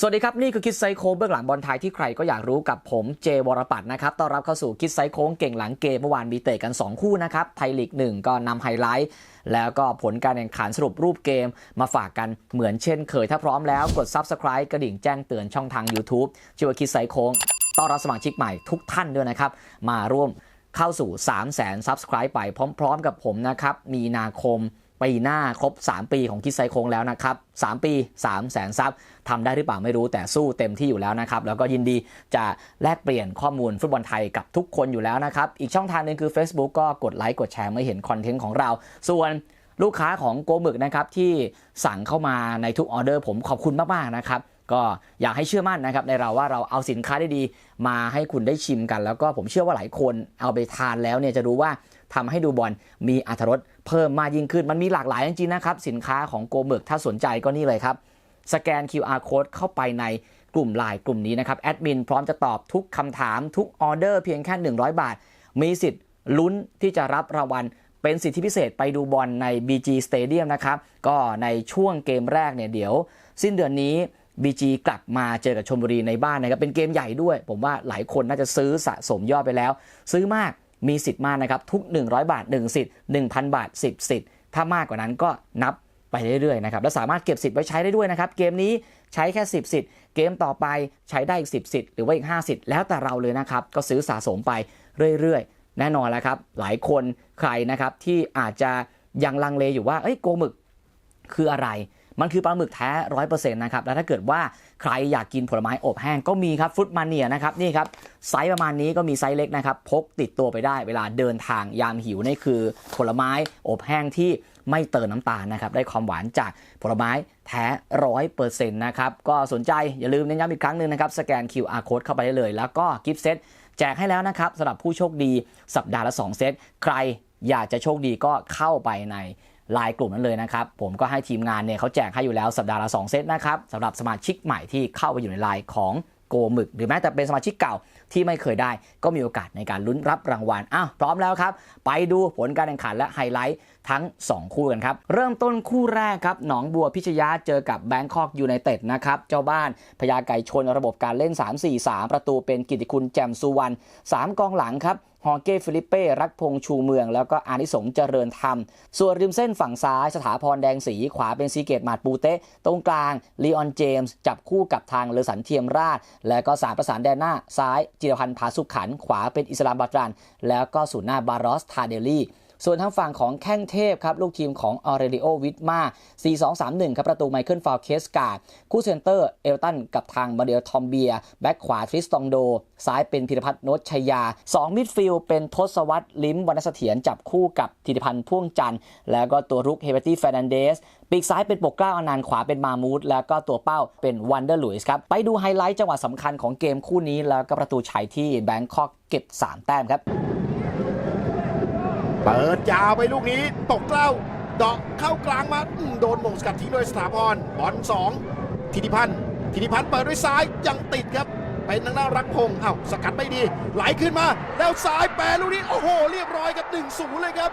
สวัสดีครับ นี่คือคิดไซโค้งเบื้องหลังบอลไทยที่ใครก็อยากรู้กับผมเจวรปัตนะครับต้อนรับเข้าสู่คิดไซโค้งเก่งหลังเกมเมื่อวานมีเตะกัน 2 คู่นะครับไทยลีก 1 ก็นำไฮไลท์ แล้วก็ผลการแข่งขันสรุปรูปเกมมาฝากกันเหมือนเช่นเคย ถ้าพร้อมแล้วกด Subscribe กระดิ่งแจ้งเตือนช่องทาง YouTube ชื่อว่าคิดไซโค้งต้อนรับสมาชิกใหม่ทุกท่านด้วยนะครับมาร่วมเข้าสู่ 3 0 0 0 0 0 Subscribe ไปพร้อม ๆ กับผมนะครับมีนาคม ปีหน้าครบ 3 ปีของคิดไซโคงแล้วนะครับ 3 ปี3แสนซับทำได้หรือเปล่าไม่รู้แต่สู้เต็มที่อยู่แล้วนะครับ แล้วก็ยินดีจะแลกเปลี่ยนข้อมูลฟุตบอลไทยกับทุกคนอยู่แล้วนะครับ อีกช่องทางหนึงคือ Facebook ก็กดไลค์กดแชร์เมื่อเห็นคอนเทนต์ของเรา ส่วนลูกค้าของโกมึกนะครับที่สั่งเข้ามาในทุกออเดอร์ผมขอบคุณมากๆนะครับก็อยากให้เชื่อมั่นนะครับในเราว่าเราเอาสินค้าได้ดีมาให้คุณได้ชิมกัน แล้วก็ผมเชื่อว่าหลายคนเอาไปทานแล้วเนี่ยจะรู้ว่า ทำให้ดูบอลมีอรรถรสเพิ่มมากยิ่งขึ้น มันมีหลากหลายจริงๆนะครับ สินค้าของโกเบิกถ้าสนใจก็นี่เลยครับ สแกน QR code เข้าไปในกลุ่มไลน์กลุ่มนี้นะครับแอดมินพร้อมจะตอบทุกคำถามทุกออเดอร์เพียงแค่ 100 บาท มีสิทธิ์ลุ้นที่จะรับรางวัลเป็นสิทธิพิเศษไปดูบอลใน BG Stadium นะครับ ก็ในช่วงเกมแรกเนี่ยเดี๋ยว สิ้นเดือนนี้ BG กลับมาเจอกับชลบุรีในบ้านนะครับ เป็นเกมใหญ่ด้วย ผมว่าหลายคนน่าจะซื้อสะสมยอดไปแล้ว ซื้อมาก มีสิทธิ์มากนะครับ ทุก 100 บาท 1 สิทธิ์ 1,000 บาท 10 สิทธิ์ ถ้ามากกว่านั้นก็นับไปเรื่อยๆนะครับ และสามารถเก็บสิทธิ์ไว้ใช้ได้ด้วยนะครับ เกมนี้ใช้แค่ 10 สิทธิ์ เกมต่อไปใช้ได้อีก 10 สิทธิ์ หรือว่าอีก 5 สิทธิ์ แล้วแต่เราเลยนะครับ ก็ซื้อสะสมไปเรื่อยๆ แน่นอนแล้วครับ หลายคนใครนะครับที่อาจจะยังลังเลอยู่ว่า เอ้ย โกมึกคืออะไร มันคือปลาหมึกแท้ร้อยเปอร์เซ็นต์นะครับ แล้วถ้าเกิดว่าใครอยากกินผลไม้อบแห้งก็มีครับฟุตมาเนียนะครับนี่ครับไซส์ประมาณนี้ก็มีไซส์เล็กนะครับ พกติดตัวไปได้เวลาเดินทางยามหิวนี่คือผลไม้อบแห้งที่ไม่เติมน้ำตาลนะครับ ได้ความหวานจากผลไม้แท้ร้อยเปอร์เซ็นต์นะครับ ก็สนใจอย่าลืมเน้นย้ำอีกครั้งหนึ่งนะครับ สแกน QR code เข้าไปได้เลย แล้วก็กิฟต์เซตแจกให้แล้วนะครับสำหรับผู้โชคดีสัปดาห์ละ 2 เซต ใครอยากจะโชคดีก็เข้าไปใน ลายกลุ่มนั้นเลยนะครับ ผมก็ให้ทีมงานเนี่ยเขาแจกให้อยู่แล้วสัปดาห์ละ 2 เซตนะครับสำหรับสมาชิกใหม่ที่เข้าไปอยู่ในไลน์ของโกหมึก หรือแม้แต่เป็นสมาชิกเก่าที่ไม่เคยได้ ก็มีโอกาสในการลุ้นรับรางวัลอ้าวพร้อมแล้วครับ ไปดูผลการแข่งขันและไฮไลท์ ทั้ง 2 คู่กันครับ เริ่มต้นคู่แรกครับ หนองบัวพิชยาเจอกับแบงคอกยูไนเต็ดนะครับ เจ้าบ้านพญาไก่ชนระบบการเล่น 3-4-3 ประตูเป็นกิติคุณแจ่มสุวรรณ3กองหลังครับฮอร์เก้ฟิลิปเป้ รักพงชูเมือง แล้วก็อานิสงเจริญธรรม ส่วนริมเส้นฝั่งซ้าย สถาพรแดงสี ขวาเป็นซีเกตมาดปูเต้ตรงกลางลีออนเจมส์ จับคู่กับทางเลอสันเทียมราช แล้วก็สามประสานแดนหน้า ซ้ายจิรพันธ์ผาสุขขัน ขวาเป็นอิสลามบัตรัน แล้วก็ศูนย์หน้าบารอสทาเดลี่ ส่วนทางฝั่งของแข้งเทพครับลูกทีมของออเรลิโอวิทมา4-2-3-1ครับประตูไมเคิลฟาวเคสการ์ดคู่เซนเตอร์เอลตันกับทางมาเดลทอมเบียแบ็กขวาทริสตองโด ซ้ายเป็นพิรพัฒน์โนชยา 2 มิดฟิลด์เป็นทศวรรษลิมวรรณเสถียรจับคู่กับธิติพันธ์พ่วงจันทร์แล้วก็ตัวรุกเฮเบตี้เฟรนันเดสปีกซ้ายเป็นปกเกล้าอนันต์ขวาเป็นมามูดแล้วก็ตัวเป้าเป็นวันเดอร์ลุยส์ครับ ไปดูไฮไลท์จังหวะสำคัญของเกมคู่นี้แล้วก็ประตูชัยที่แบงคอกเก็บสามแต้มครับ เปิดยาวไปลูกนี้ ตกเกล้าเดอกเข้ากลางมาโดนมงสกัดทิ้งโดยสถาพรบอลสองธิติพันธ์ธิติพันธ์เปิดด้วยซ้ายยังติดครับเป็นทางด้านรักพงศ์อ้าวสกัดไม่ดี ไหลขึ้นมา แล้วซ้ายแปรลูกนี้ โอ้โห เรียบร้อยครับ1 0เลยครับ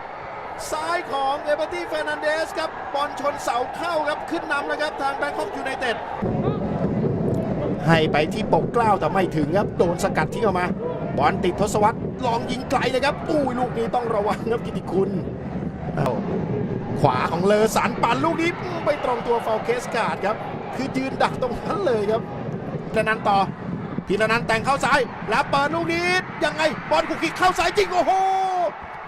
ซ้ายของเอเบอร์ตี้เฟรนันเดสครับบอลชนเสาเข้าครับขึ้นนำแล้วครับ ทางแบงคอกยูไนเต็ดให้ไปที่ปกเกล้าแต่ไม่ถึงครับ โดนสกัดทิ้งออกมา บอลติดทศวรรษ ลองยิงไกลเลยครับอุ้ยลูกนี้ต้องระวังครับกิติคุณเอ้าขวาของเลอสันปั่นลูกนี้อืมไปตรงตัวฟาวเคสการ์ดครับคือยืนดักตรงนั้นเลยครับธีรนันท์ต่อธีรนันท์แต่งเข้าซ้าย แล้วเปิดลูกนี้ยังไงบอลคุกคิกเข้าซ้ายจริงโอ้โห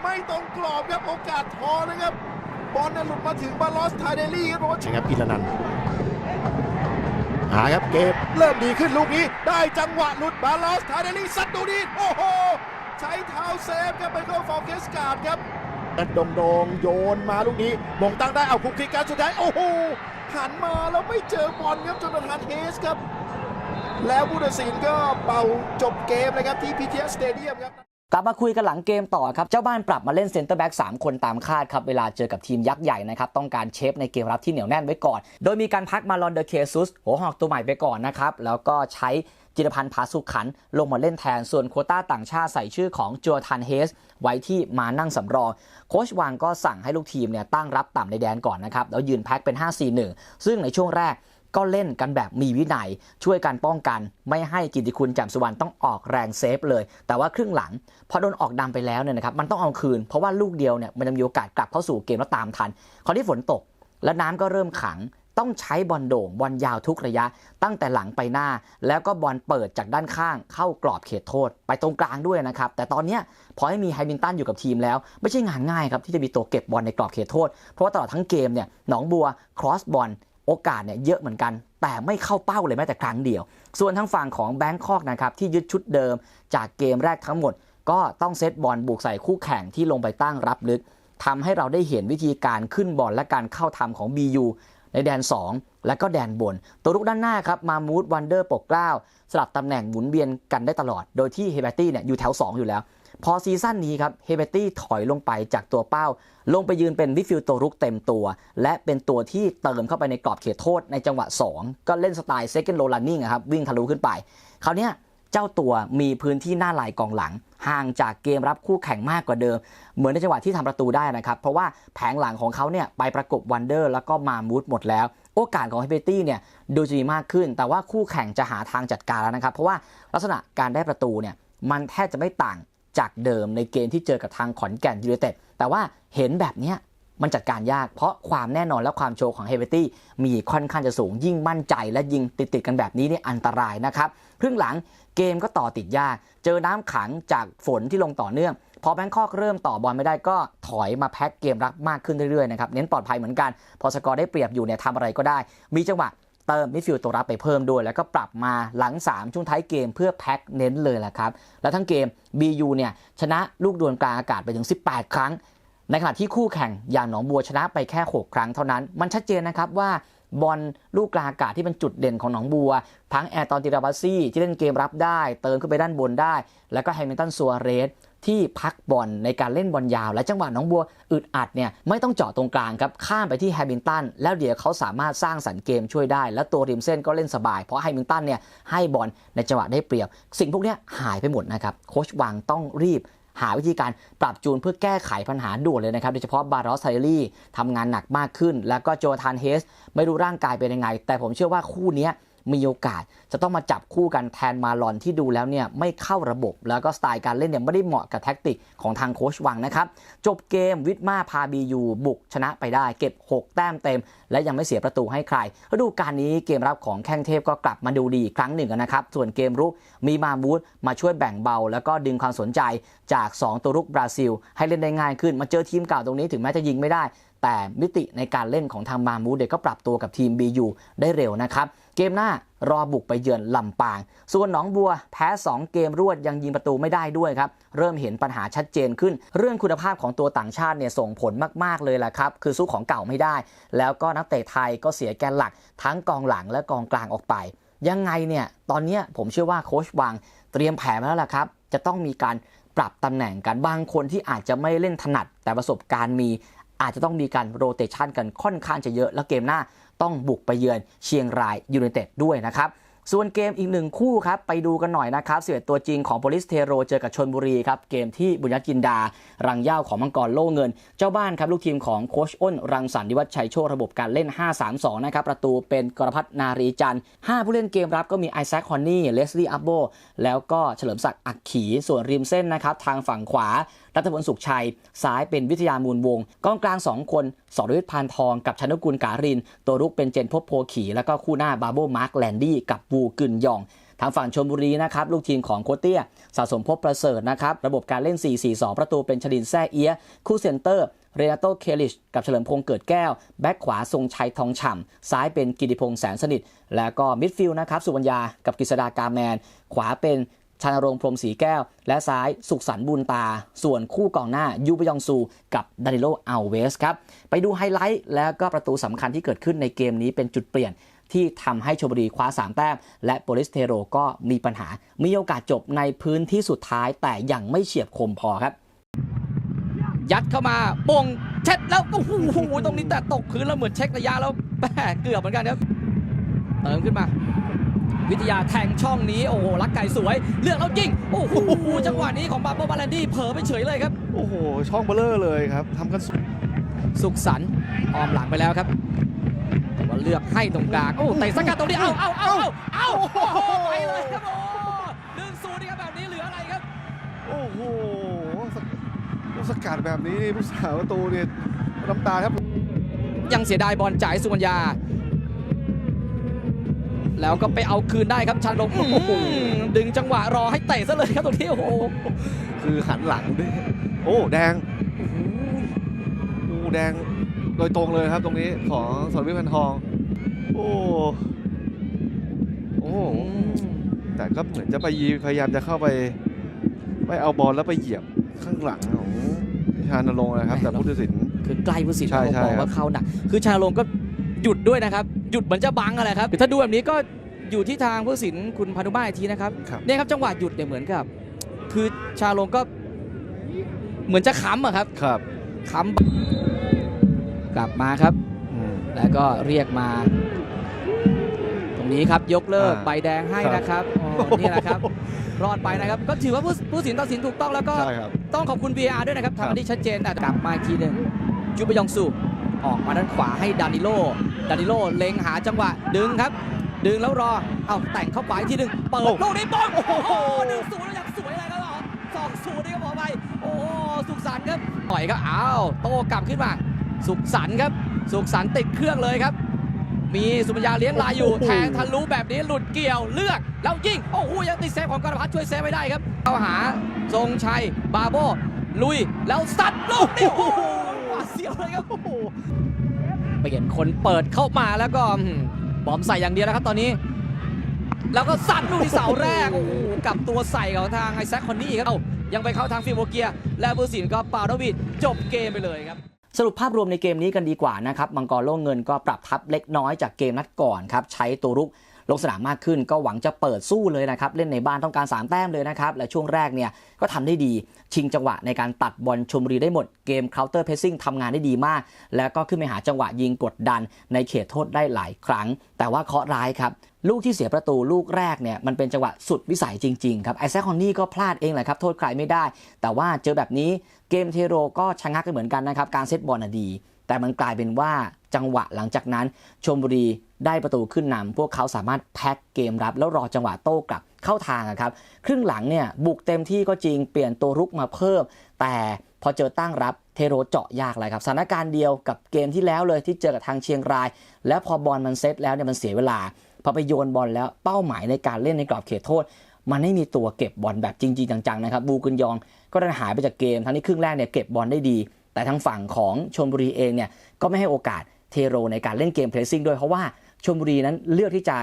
ไม่ตรงกรอบครับโอกาสทอนะครับบอลเนี่ยหลุดมาถึงบาลอสทาเดลี่ครับใช่ครับพีรนันท์หาครับเกมเริ่มดีขึ้นลูกนี้ได้จังหวะหลุดบาลอสทาเดลี่ซัดดูดีโอ้โห ใช้เท้าเซฟครับไปเข้าฟอร์เกสการ์ดครับโดงโดงๆโยนมาลูกนี้มงตั้งได้เอาคุกคิกการสุดท้ายโอ้โหหันมาแล้วไม่เจอบอลครับจนทานเฮสครับ แล้วผู้ตัดสินก็เป่าจบเกมเลยครับที่พีทีเอสสเตเดียมครับกลับมาคุยกันหลังเกมต่อครับ เจ้าบ้านปรับมาเล่นเซนเตอร์แบ็ก3คนตามคาดครับ เวลาเจอกับทีมยักษ์ใหญ่นะครับ ต้องการเชฟในเกมรับที่เหนียวแน่นไว้ก่อน โดยมีการพักมาลอนเดอเคซุสหัวหอกตัวใหม่ไปก่อนนะครับ แล้วก็ใช้ จิรพันธ์ผาสุขขัน ลงมาเล่นแทน ส่วนโคต้าต่างชาติใส่ชื่อของจัวทันเฮส ไว้ที่มานั่งสำรอง โค้ชวางก็สั่งให้ลูกทีมเนี่ยตั้งรับต่ำในแดนก่อนนะครับ แล้วยืนแพ็คเป็น 5-4-1 ซึ่งในช่วงแรกก็เล่นกันแบบมีวินัย ช่วยกันป้องกัน ไม่ให้กิติคุณแจ่มสุวรรณต้องออกแรงเซฟเลย แต่ว่าครึ่งหลัง พอโดนออกดำไปแล้วเนี่ยนะครับมันต้องเอาคืน เพราะว่าลูกเดียวเนี่ยมันจะมีโอกาสกลับเข้าสู่เกมแล้วตามทัน คราวนี้ฝนตก แล้วน้ำก็เริ่มขัง ต้องใช้บอลโด่งบอลยาวทุกระยะ ตั้งแต่หลังไปหน้า แล้วก็บอลเปิดจากด้านข้าง เข้ากรอบเขตโทษ ไปตรงกลางด้วยนะครับ แต่ตอนเนี้พอให้มีไฮมินตันอยู่กับทีมแล้ว ไม่ใช่งานง่ายครับที่จะมีตัวเก็บบอลในกรอบเขตโทษ เพราะว่าตลอดทั้งเกมเนี่ยหนองบัวครอสบอลโอกาสเนี่ยเยอะเหมือนกัน แต่ไม่เข้าเป้าเลยแม้แต่ครั้งเดียว ส่วนทางฝั่งของแบงคอกนะครับที่ยึดชุดเดิม จากเกมแรกทั้งหมด ก็ต้องเซตบอลบุกใส่คู่แข่งที่ลงไปตั้งรับลึกทำให้เราได้เห็นวิธีการขึ้นบอลและการเข้าทำของ BU ในแดน 2 และก็แดนบน ตัวลุกด้านหน้าครับมามูดวันเดอร์ปกเกล้าสลับตำแหน่งหมุนเวียนกันได้ตลอด โดยที่เฮเบตี้เนี่ยอยู่แถว 2 อยู่แล้ว พอซีซั่นนี้ครับเฮเบตี้ถอยลงไปจากตัวเป้า ลงไปยืนเป็นวิฟิลตัวรุกเต็มตัว และเป็นตัวที่เติมเข้าไปในกรอบเขตโทษในจังหวะ 2 ก็เล่นสไตล์ second row running ครับวิ่งทะลุขึ้นไปคราวเนี้ย เจ้าตัวมีพื้นที่หน้าลายกองหลัง ห่างจากเกมรับคู่แข่งมากกว่าเดิม เหมือนในจังหวะที่ทำประตูได้นะครับ เพราะว่าแผงหลังของเขาเนี่ยไปประกบวันเดอร์แล้วก็มามูดหมดแล้ว โอกาสของเฮเบตี้เนี่ยดูจะมีมากขึ้น แต่ว่าคู่แข่งจะหาทางจัดการแล้วนะครับ เพราะว่าลักษณะการได้ประตูเนี่ยมันแทบจะไม่ต่างจากเดิมในเกมที่เจอกับทางขอนแก่นยูไนเต็ดแต่ว่าเห็นแบบเนี้ย มันจัดการยาก เพราะความแน่นอนและความโชว์ของเฮเบตี้มีค่อนข้างจะสูงยิ่งมั่นใจและยิงติดๆกันแบบนี้นี่อันตรายนะครับครึ่งหลังเกมก็ต่อติดยาก เจอน้ำขังจากฝนที่ลงต่อเนื่องพอแบงคอกเริ่มต่อบอลไม่ได้ก็ถอยมาแพ็คเกมรับมากขึ้นเรื่อยๆนะครับเน้นปลอดภัยเหมือนกัน พอสกอร์ได้เปรียบอยู่เนี่ยทำอะไรก็ได้ มีจังหวะเติมมิดฟิลด์ตัวรับไปเพิ่มด้วย แล้วก็ปรับมาหลัง 3 ช่วงท้ายเกมเพื่อแพ็คเน้นเลยแหละครับ แล้วทั้งเกม BU เนี่ยชนะลูกดวลกลางอากาศไปถึง 18 ครั้ง ในขณะที่คู่แข่งอย่างหนองบัวชนะไปแค่ 6 ครั้งเท่านั้น มันชัดเจนนะครับว่าบอลลูกกลางอากาศที่เป็นจุดเด่นของหนองบัว ทั้งแอร์ตอนติราบัสซี่ที่เล่นเกมรับได้ เติมขึ้นไปด้านบนได้ แล้วก็แฮมิลตันซัวเรสที่พักบอลในการเล่นบอลยาว และจังหวะน้องบัวอึดอัดเนี่ยไม่ต้องเจาะตรงกลางครับ ข้ามไปที่แฮมิลตัน แล้วเดี๋ยวเขาสามารถสร้างสรรค์เกมช่วยได้ และตัวริมเส้นก็เล่นสบาย เพราะแฮมิลตันเนี่ยให้บอลในจังหวะได้เปรียบ สิ่งพวกนี้หายไปหมดนะครับ โคชวังต้องรีบ หาวิธีการปรับจูนเพื่อแก้ไขปัญหาด่วนเลยนะครับ โดยเฉพาะบารอสไซรี่ทำงานหนักมากขึ้น แล้วก็โจทานเฮส ไม่รู้ร่างกายเป็นยังไง แต่ผมเชื่อว่าคู่นี้ มีโอกาสจะต้องมาจับคู่กันแทนมาลอนที่ดูแล้วเนี่ยไม่เข้าระบบ แล้วก็สไตล์การเล่นเนี่ยไม่ได้เหมาะกับแท็กติกของทางโค้ชวังนะครับ จบเกมวิทมาพาบียูบุกชนะไปได้ เก็บ 6 แต้มเต็ม และยังไม่เสียประตูให้ใครฤดูกาลนี้เกมรับของแข้งเทพก็กลับมาดูดีอีกครั้งหนึ่งนะครับ ส่วนเกมรุกมีมาบูธมาช่วยแบ่งเบา แล้วก็ดึงความสนใจจาก 2 ตัวรุกบราซิล ให้เล่นได้ง่ายขึ้น มาเจอทีมเก่าตรงนี้ถึงแม้จะยิงไม่ได้แต่มิติในการเล่นของทางมามูเด็กก็ปรับตัวกับทีม BU ได้เร็วนะครับ เกมหน้ารอบุกไปเยือนลำปาง ส่วนหนองบัวแพ้ 2 เกมรวดยังยิงประตูไม่ได้ด้วยครับ เริ่มเห็นปัญหาชัดเจนขึ้น เรื่องคุณภาพของตัวต่างชาติเนี่ยส่งผลมาก ๆ เลยแหละครับ คือสู้ของเก่าไม่ได้ แล้วก็นักเตะไทยก็เสียแกนหลัก ทั้งกองหลังและกองกลางออกไป ยังไงเนี่ยตอนนี้ผมเชื่อว่าโค้ชวังเตรียมแผนมาแล้วล่ะครับ จะต้องมีการปรับตำแหน่งกันบางคนที่อาจจะไม่เล่นถนัดแต่ประสบการณ์มี อาจจะต้องมีการโรเตชันกันค่อนข้างจะเยอะ แล้วเกมหน้าต้องบุกไปเยือนเชียงรายยูไนเต็ดด้วยนะครับส่วนเกมอีกหนึ่งคู่ครับ ไปดูกันหน่อยนะครับเสียตัวจริงของโพลิสเทโรเจอกับชนบุรีครับ เกมที่บุญญจินดา รังย่าของมังกรโล่เงิน เจ้าบ้านครับลูกทีมของโคชอ้น รังสรรค์ดิวัชชัยโชคระบบการเล่น 5-3-2 นะครับ ประตูเป็นกรพัฒนารีจันทร์5ผู้เล่นเกมรับก็มีไอแซคฮอนนี่เลสลี่อับโบแล้วก็เฉลิมศักดิ์อักขี ส่วนริมเส้นนะครับ ทางฝั่งขวา รัฐพลสุขชัย ซ้ายเป็นวิทยามูลวงกองกลาง 2 คนสรวิทย์พานทองกับชนกุลการิน ตัวรุกเป็นเจนพบโพขี แล้วก็คู่หน้าบาโบมาร์คแลนดี้กับวูกึนยองทางฝั่งชลบุรีนะครับ ลูกทีมของโคเตี้ยสะสมพบประเสริฐนะครับ ระบบการเล่น 4-4-2 ประตูเป็นชลินแซ่เอียคู่เซนเตอร์เรนาโตเคลิชกับเฉลิมพงษ์เกิดแก้ว แบ็คขวาทรงชัยทองฉ่ำ ซ้ายเป็นกิติพงษ์แสนสนิท แล้วก็มิดฟิลด์นะครับ สุวรรณยากับกฤษดากาแมน ขวาเป็น ชานรงพรมศรีแก้ว และซ้ายสุขสันบุญตา ส่วนคู่กองหน้ายูบยองซูกับดานิโลอัลเวสครับ ไปดูไฮไลท์แล้วก็ประตูสำคัญที่เกิดขึ้นในเกมนี้เป็นจุดเปลี่ยนที่ทำให้ชมบุรีคว้า 3 แต้ม และโปลิสเทโรก็มีปัญหา มีโอกาสจบในพื้นที่สุดท้ายแต่ยังไม่เฉียบคมพอครับ ยัดเข้ามาบงเช็ดแล้วโอ้โหตรงนี้แต่ตกพื้นแล้วเหมือนเช็คระยะแล้วแหมเกือบเหมือนกันครับ เติมขึ้นมา วิทยาแทงช่องนี้โอ้โหลักไก่สวย เลือกแล้วยิงโอ้โหจังหวะนี้ของบาโบบาแลนดี้เผลอไปเฉยเลยครับโอ้โหช่องเบลเลอร์เลยครับทำกันสุดสุขสันต์ออมหลังไปแล้วครับแต่ว่าเลือกให้ตรงกลางโอ้เตะสกัดตรงนี้เอาเอาเอาเอาเอาโอ้โหไปเลยครับโอ้หนึ่งศูนย์นี่ครับแบบนี้เหลืออะไรครับ โอ้โหสลูกสกัดแบบนี้นี่ผู้สาวประตูนี่น้ำตาครับยังเสียดายบอลจ่ายสุวรรณยา แล้วก็ไปเอาคืนได้ครับชันลงอื้อหือดึงจังหวะรอให้เตะซะเลยครับตรงนี้โอ้โหคือหันหลังด้วยโอ้แดงโอ้แดงโดยตรงเลยครับตรงนี้ของสอนวิทย์พันทอง โอ้โอ้แต่ก็เหมือนจะไปยีพยายามจะเข้าไปไปเอาบอลแล้วไปเหยียบข้างหลังของชานรงค์นะครับ แต่ผู้ตัดสินคือใกล้ผู้สินใช่ใช่บอกครัว่าบเข้าหนักคือชาลงก็ หยุดด้วยนะครับ หยุดเหมือนจะบังอะไรครับคือถ้าดูแบบนี้ก็อยู่ที่ทางผู้สินคุณพานุมาตรอีกทีนะครับครับ เนี่ยครับจังหวะหยุดเนี่ยเหมือนกับ คือชาลงก็เหมือนจะค้ำอะครับครับค้ำกลับมาครับ อืม แล้วก็เรียกมา ตรงนี้ครับยกเลิกอ่าใบแดงให้ครับ นะครับอ๋อนี่แหละครับ รอดไปนะครับ ก็ถือว่าผู้ผู้สินตัดสินถูกต้องแล้วก็ ใช่ครับ ต้องขอบคุณ VAR ด้วยนะครับครับทำให้ชัดเจนแต่กลับมาอีกทีหนึ่งยูบยองสุ ออกมาด้านขวาให้ดานิโลดานิโลเล็งหาจังหวะดึงครับ ดึงแล้วรอ เอาแต่งเข้าขวาอีกทีหนึ่งเปิดลูกนี้ป้องโอ้โหหนึ่งศูนย์แล้วยังสวยเลยครับสองศูนย์นี่ก็พอไปโอ้โหสุขสันต์ครับปล่อยครับอ้าวโต้กลับขึ้นมา สุขสันต์ครับ สุขสันต์ติดเครื่องเลยครับ มีสุมัญญาเลี้ยงลายอยู่โอ้โหแทงทะลุแบบนี้หลุดเกี่ยวเลือกแล้วยิงโอ้โหยังติดเซฟของกรพัฒน์ช่วยเซฟไม่ได้ครับเข้าหาทรงชัยบาโบลุยแล้วซัดลูกนี่โอ้โหหวาด เสียวเลยครับโอ้โหเปลี่ยนคนเปิดเข้ามาแล้วก็บอมใส่อย่างเดียวแล้วครับตอนนี้ แล้วก็ซัดลูกที่เสาแรกโอ้โหกับตัวใส่ของทางไอแซคคอนนี่ครับเอายังไปเข้าทางฟิโบเกีย และบูสินก็เป่าดวิดจบเกมไปเลยครับสรุปภาพรวมในเกมนี้กันดีกว่านะครับ มังกรโล่เงินก็ปรับทัพเล็กน้อยจากเกมนัดก่อนครับ ใช้ตัวรุก ลงสนามมากขึ้นก็หวังจะเปิดสู้เลยนะครับเล่นในบ้านต้องการ 3 แต้มเลยนะครับและช่วงแรกเนี่ยก็ทำได้ดีชิงจังหวะในการตัดบอลชมบุรีได้หมดเกม counter pressing ทำงานได้ดีมาก แล้วก็ขึ้นไปหาจังหวะยิงกดดันในเขตโทษได้หลายครั้ง แต่ว่าเคาะร้ายครับลูกที่เสียประตูลูกแรกเนี่ยมันเป็นจังหวะสุดวิสัยจริง ๆ ครับไอแซคฮอนนี่ก็พลาดเองแหละครับ โทษใครไม่ได้ แต่ว่าเจอแบบนี้เกมเทโรก็ชะงักกันเหมือนกันนะครับ การเซตบอลน่ะดี แต่มันกลายเป็นว่าจังหวะหลังจากนั้นชมบุรีได้ประตูขึ้นนำพวกเขาสามารถแพ็คเกมรับ แล้วรอจังหวะโต้กลับเข้าทางครับ ครึ่งหลังเนี่ยบุกเต็มที่ก็จริงเปลี่ยนตัวรุกมาเพิ่ม แต่พอเจอตั้งรับเทโรเจาะยากเลยครับสถานการณ์เดียวกับเกมที่แล้วเลยที่เจอกับทางเชียงราย แล้วพอบอลมันเซตแล้วเนี่ยมันเสียเวลาพอไปโยนบอลแล้วเป้าหมายในการเล่นในกรอบเขตโทษ มันไม่มีตัวเก็บบอลแบบจริงๆจังๆนะครับบูกุนยองก็ดันหายไปจากเกมทั้งที่ครึ่งแรกเนี่ยเก็บบอลได้ดี แต่ทางฝั่งของชนบุรีเองเนี่ยก็ไม่ให้โอกาสเทโรในการเล่นเกมเพรสซิ่งด้วยเพราะว่าชนบุรีนั้นเลือกที่จะ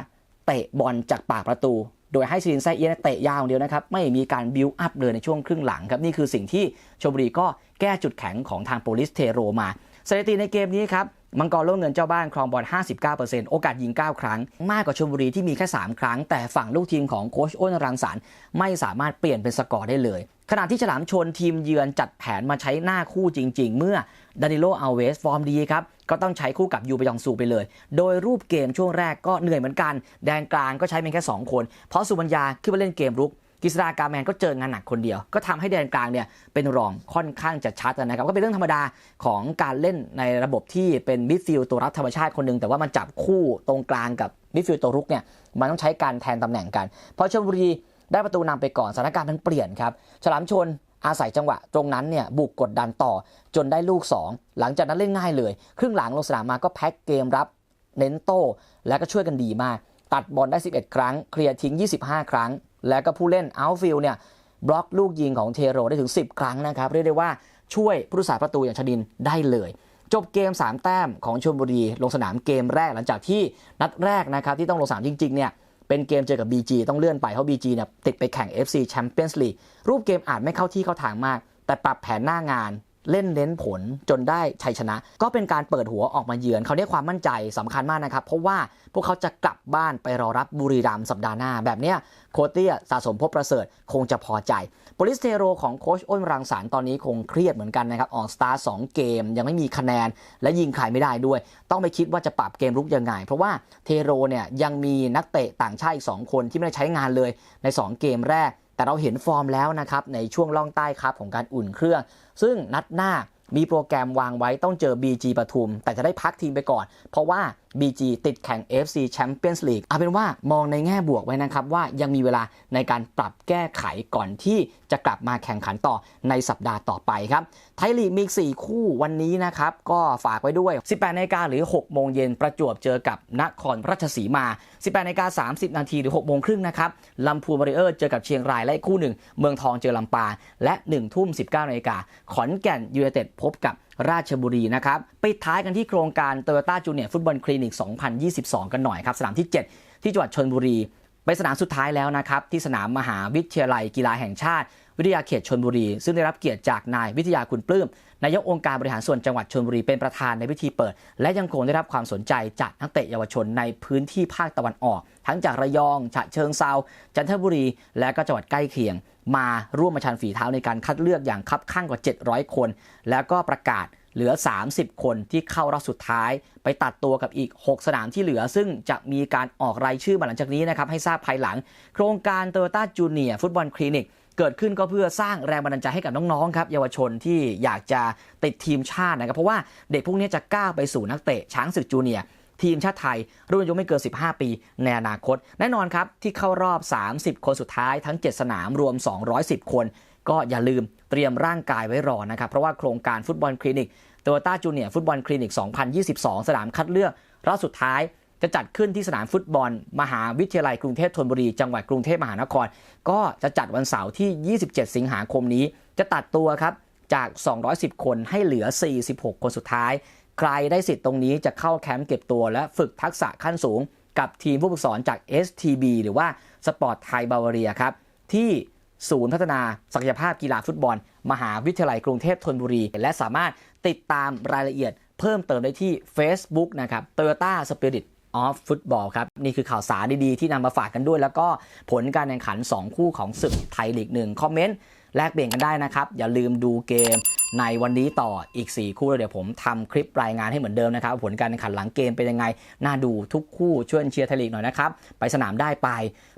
เตะบอลจากปากประตู โดยให้ซีลินไซเอียเตะยาวเดียวนะครับ ไม่มีการบิวอัพเลยในช่วงครึ่งหลังครับ นี่คือสิ่งที่ชมบุรีก็แก้จุดแข็งของทางโปลิสเทโรมาสถิติในเกมนี้ครับ มังกรโล่เงินเจ้าบ้านครองบอล 59%โอกาสยิง 9 ครั้ง มากกว่าชลบุรีที่มีแค่ 3 ครั้ง แต่ฝั่งลูกทีมของโค้ชอ้นรังสรรค์ไม่สามารถเปลี่ยนเป็นสกอร์ได้เลย ขณะที่ฉลามชนทีมเยือนจัดแผนมาใช้หน้าคู่จริง ๆ เมื่อดานิโลอัลเวสฟอร์มดีครับ ก็ต้องใช้คู่กับยูบยองซูไปเลย โดยรูปเกมช่วงแรกก็เหนื่อยเหมือนกัน แดนกลางก็ใช้เพียงแค่ 2 คน เพราะสุบัญญาขึ้นมาเล่นเกมรุก กิษดากาแมนก็เจองานหนักคนเดียว ก็ทำให้แดนกลางเนี่ยเป็นรองค่อนข้างจะชัดนะครับ ก็เป็นเรื่องธรรมดาของการเล่นในระบบที่เป็นมิดฟิลด์ตัวรับธรรมชาติคนหนึ่งแต่ว่ามันจับคู่ตรงกลางกับมิดฟิลด์ตัวรุกเนี่ยมันต้องใช้การแทนตำแหน่งกันเพราะชลบุรีได้ประตูนำไปก่อนสถานการณ์มันเปลี่ยนครับฉลามชนอาศัยจังหวะตรงนั้นเนี่ยบุกกดดันต่อจนได้ลูก 2 หลังจากนั้นเล่นง่ายเลย ครึ่งหลังลงสนามมาก็แพ็คเกมรับเน้นโต้ แล้วก็ช่วยกันดีมาก ตัดบอลได้ 11 ครั้ง เคลียร์ทิ้ง 25 ครั้ง แล้วก็ผู้เล่นอัลฟิลเนี่ยบล็อกลูกยิงของเทโรได้ถึง 10 ครั้งนะครับ เรียกได้ว่าช่วยผู้รักษาประตูอย่างชดินได้เลย จบเกม 3 แต้มของชลบุรี ลงสนามเกมแรกหลังจากที่นัดแรกนะครับที่ต้องลงสนามจริงๆเนี่ยเป็นเกมเจอกับ BG ต้องเลื่อนไปเพราะ BG เนี่ยติดไปแข่ง FC Champions League รูปเกมอาจไม่เข้าที่เข้าทางมาก แต่ปรับแผนหน้างาน เล่นเน้นผลจนได้ชัยชนะ ก็เป็นการเปิดหัวออกมาเยือนเขาได้ความมั่นใจสำคัญมากนะครับ เพราะว่าพวกเขาจะกลับบ้านไปรอรับบุรีรัมย์สัปดาห์หน้า แบบเนี้ยโคเตี้ยสะสมพบประเสริฐคงจะพอใจโปลิสเทโรของโคชอ้นรังสรรค์ตอนนี้คงเครียดเหมือนกันนะครับ ออกสตาร์สองเกม ยังไม่มีคะแนน และยิงใครไม่ได้ด้วย ต้องไปคิดว่าจะปรับเกมรุกยังไง เพราะว่าเทโรเนี่ยยังมีนักเตะต่างชาติอีกสองคนที่ไม่ได้ใช้งานเลยในสองเกมแรกแต่เราเห็นฟอร์มแล้วนะครับ ในช่วงล่องใต้ครับของการอุ่นเครื่อง ซึ่งนัดหน้ามีโปรแกรมวางไว้ต้องเจอ BG ปทุม แต่จะได้พักทีมไปก่อน เพราะว่า BG ติดแข่ง FC Champions League เอาเป็นว่ามองในแง่บวกไว้นะครับว่ายังมีเวลาในการปรับแก้ไขก่อนที่ จะกลับมาแข่งขันต่อในสัปดาห์ต่อไปครับ ไทยลีกมีอีก4คู่วันนี้นะครับ ก็ฝากไว้ด้วย 18นาฬิกาหรือ 6 โมงเย็นประจวบเจอกับนครราชสีมา 18นาฬิกา30 นาทีหรือ 6 โมงครึ่งนะครับลำพูนบริเออร์เจอกับเชียงรายและอีกคู่หนึ่ง เมืองทองเจอลำปางและ 1 ทุ่ม 19นาฬิกาขอนแก่นยูไนเต็ดพบกับราชบุรีนะครับปิดท้ายกันที่โครงการโตโยต้าจูเนียร์ฟุตบอลคลินิก 2022 กันหน่อยครับ สนามที่ 7 ที่จังหวัดชนบุรี เป็นสนามสุดท้ายแล้วนะครับ ที่สนามมหาวิทยาลัยกีฬาแห่งชาติ วิทยาเขตชนบุรี ซึ่งได้รับเกียรติจากนายวิทยาคุณปลื้มนายกองค์การบริหารส่วนจังหวัดชนบุรีเป็นประธานในพิธีเปิด และยังคงได้รับความสนใจจากนักเตะเยาวชนในพื้นที่ภาคตะวันออก ทั้งจากระยอง ฉะเชิงเซาจันทบุรี และก็จังหวัดใกล้เคียง มาร่วมมาชันฝีเท้าในการคัดเลือกอย่างคับข้างกว่า 700 คน แล้วก็ประกาศเหลือ 30 คนที่เข้ารอบสุดท้าย ไปตัดตัวกับอีก 6 สนามที่เหลือ ซึ่งจะมีการออกรายชื่อมาหลังจากนี้นะครับให้ทราบภายหลัง โครงการ t o y o ต้าจูเนียฟุตบอลคลินิกเกิดขึ้นก็เพื่อสร้างแรงบันดาลใจให้กับน้องๆครับเยาวชนที่อยากจะติดทีมชาตินะครับเพราะว่าเด็กพวกนี้จะก้าวไปสู่นักเตะช้างศึกจูเนียทีมชาติไทย รุ่นอายุไม่เกิน 15 ปีในอนาคต แน่นอนครับ ที่เข้ารอบ 30 คนสุดท้ายทั้ง 7 สนามรวม 210 คน ก็อย่าลืมเตรียมร่างกายไว้รอนะครับ เพราะว่าโครงการฟุตบอลคลินิก โตโยต้าจูเนียร์ฟุตบอลคลินิก 2022 สนามคัดเลือกรอบสุดท้ายจะจัดขึ้นที่สนามฟุตบอล มหาวิทยาลัยกรุงเทพธนบุรี จังหวัดกรุงเทพมหานคร ก็จะจัดวันเสาร์ที่ 27 สิงหาคมนี้ จะตัดตัวครับจาก 210 คนให้เหลือ 46 คนสุดท้าย ใครได้สิทธิ์ตรงนี้จะเข้าแคมป์เก็บตัวและฝึกทักษะขั้นสูง กับทีมผู้ฝึกสอนจาก STB หรือว่าสปอร์ตไทยบาวาเรียครับ ที่ศูนย์พัฒนาศักยภาพกีฬาฟุตบอล มหาวิทยาลัยกรุงเทพธนบุรี และสามารถ ติดตามรายละเอียดเพิ่มเติมได้ที่ Facebook นะครับ Toyota Spirit of Football ครับ นี่คือข่าวสารดีๆ ที่นำมาฝากกันด้วย แล้วก็ผลการแข่งขัน 2 คู่ของศึกไทยลีกหนึ่งคอมเมนต์ แลกเปลี่ยนกันได้นะครับ อย่าลืมดูเกมในวันนี้ต่ออีก 4 คู่แล้วเดี๋ยวผมทำคลิปรายงานให้เหมือนเดิมนะครับ ผลการแข่งขันหลังเกมเป็นยังไง น่าดูทุกคู่ช่วยเชียร์ไทยลีกหน่อยนะครับ ไปสนามได้ไป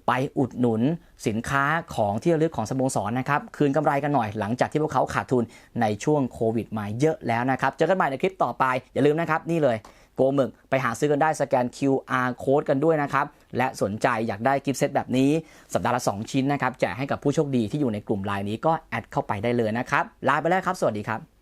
ไปอุดหนุนสินค้าของที่ระลึกของสโมสรนะครับ คืนกำไรกันหน่อยหลังจากที่พวกเขาขาดทุนในช่วงโควิดมาเยอะแล้วนะครับ เจอกันใหม่ในคลิปต่อไปอย่าลืมนะครับนี่เลยโกมึกไปหาซื้อกันได้สแกน QR code กันด้วยนะครับ และสนใจอยากได้กิฟต์เซตแบบนี้ สัปดาห์ละ 2 ชิ้นนะครับแจกให้กับผู้โชคดีที่อยู่ในกลุ่มไลน์นี้ก็แอดเข้าไปได้เลยนะครับลาไปแล้วครับ สวัสดีครับ